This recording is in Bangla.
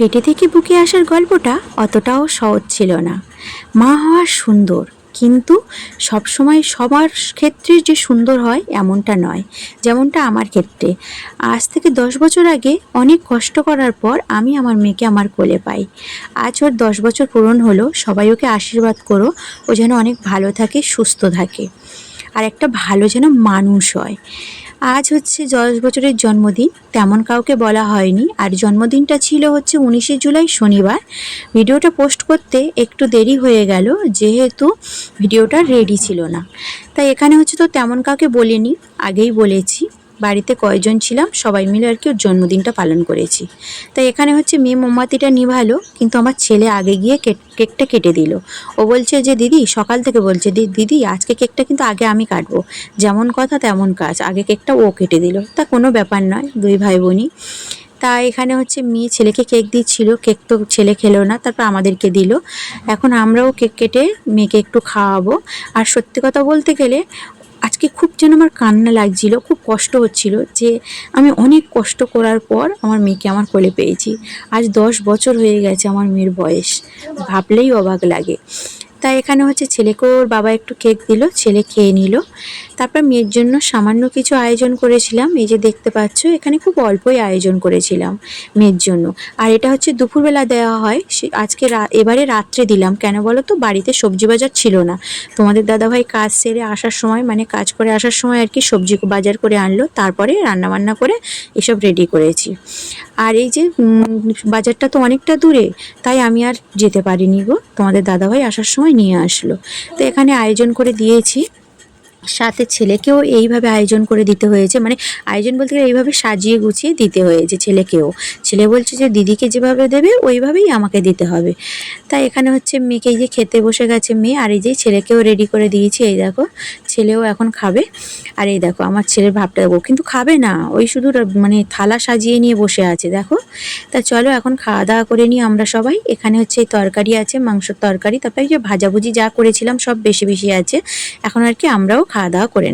পেটে থেকে বুকে আসার গল্পটা অতটাও সহজ ছিল না। মা হওয়া সুন্দর, কিন্তু সবসময় সবার ক্ষেত্রে যে সুন্দর হয় এমনটা নয়, যেমনটা আমার ক্ষেত্রে। আজ থেকে দশ বছর আগে অনেক কষ্ট করার পর আমি আমার মেয়েকে আমার কোলে পাই। আজ ওর দশ বছর পূরণ হলো, সবাই ওকে আশীর্বাদ করো, ও যেন অনেক ভালো থাকে, সুস্থ থাকে। আর একটা ভালো যেন মানুষ হয়। আজ হচ্ছে দশ বছরের জন্মদিন, তেমন কাউকে বলা হয়নি। আর জন্মদিনটা ছিল হচ্ছে উনিশে জুলাই, শনিবার। ভিডিওটা পোস্ট করতে একটু দেরি হয়ে গেল, যেহেতু ভিডিওটা রেডি ছিল না। তাই এখানে হচ্ছে তো তেমন কাউকে বলিনি, আগেই বলেছি। বাড়িতে ছিলাম, সবাই মিলে আর কি ওর জন্মদিনটা পালন করেছি। তাই এখানে হচ্ছে মেয়ে মোমবাতিটা নিভালো, কিন্তু আমার ছেলে আগে গিয়ে কেক- কেকটা কেটে দিল। ও বলছে যে, দিদি, সকাল থেকে বলছে, "দি- দিদি, আজকে কেকটা কিন্তু আগে আমি কাটবো। যেমন কথা তেমন কাজ, আগে কেকটা ও কেটে দিল। তা কোনো ব্যাপার নয়, দুই ভাই বোনই তা এখানে হচ্ছে মেয়ে ছেলেকে কেক দিচ্ছিল, কেক তো ছেলে খেলো না, তারপর আমাদেরকে দিল। এখন আমরাও কেক কেটে মেয়েকে একটু খাওয়াবো। আর সত্যি কথা বলতে গেলে আজকে খুব যেন আমার কান্না লাগছিল, খুব কষ্ট হচ্ছিল যে আমি অনেক কষ্ট করার পর আমার মেয়েকে আমার কোলে পেয়েছি। আজ দশ বছর হয়ে গেছে আমার মেয়ের বয়স। ভাবলেই অবাক লাগে। তাই এখানে হচ্ছে ছেলেকেও ওর বাবা একটু কেক দিল, ছেলে খেয়ে নিল। তারপর মেয়ের জন্য সামান্য কিছু আয়োজন করেছিলাম, এই যে দেখতে পাচ্ছ, এখানে খুব অল্পই আয়োজন করেছিলাম মেয়ের জন্য। আর এটা হচ্ছে দুপুরবেলা দেওয়া হয় আজকে এবারে রাত্রে দিলাম। কেন বলো তো, বাড়িতে সবজি বাজার ছিল না। তোমাদের দাদাভাই কাজ সেরে আসার সময় মানে কাজ করে আসার সময় আর কি সবজি বাজার করে আনলো, তারপরে রান্না বান্না করে এসব রেডি করেছি। আর এই যে বাজারটা তো অনেকটা দূরে, তাই আমি আর যেতে পারিনি গো। তোমাদের দাদাভাই আসার সময় নিয়ে আসলো। তো এখানে আয়োজন করে দিয়েছি। সাথে ছেলেকেও এইভাবে আয়োজন করে দিতে হয়েছে। মানে আয়োজন বলতে গেলে এইভাবে সাজিয়ে গুছিয়ে দিতে হয়েছে ছেলেকেও। ছেলে বলছে যে, দিদিকে যেভাবে দেবে, ওইভাবেই আমাকে দিতে হবে। তাই এখানে হচ্ছে মেয়েকে যে খেতে বসে গেছে মেয়ে, আর এই যে ছেলেকেও রেডি করে দিয়েছি। এই দেখো, ছেলেও এখন খাবে। আর এই দেখো, আমার ছেলের ভাবটা দেখো কিন্তু খাবে না। ওই শুধু মানে থালা সাজিয়ে নিয়ে বসে আছে, দেখো। তা চলো এখন খাওয়া দাওয়া করে নিই আমরা সবাই। এখানে হচ্ছে এই তরকারি আছে, মাংসের তরকারি। তারপরে যে ভাজাভুজি যা করেছিলাম সব বেশি বেশি আছে। এখন আর কি আমরাও খাওয়া দাওয়া করে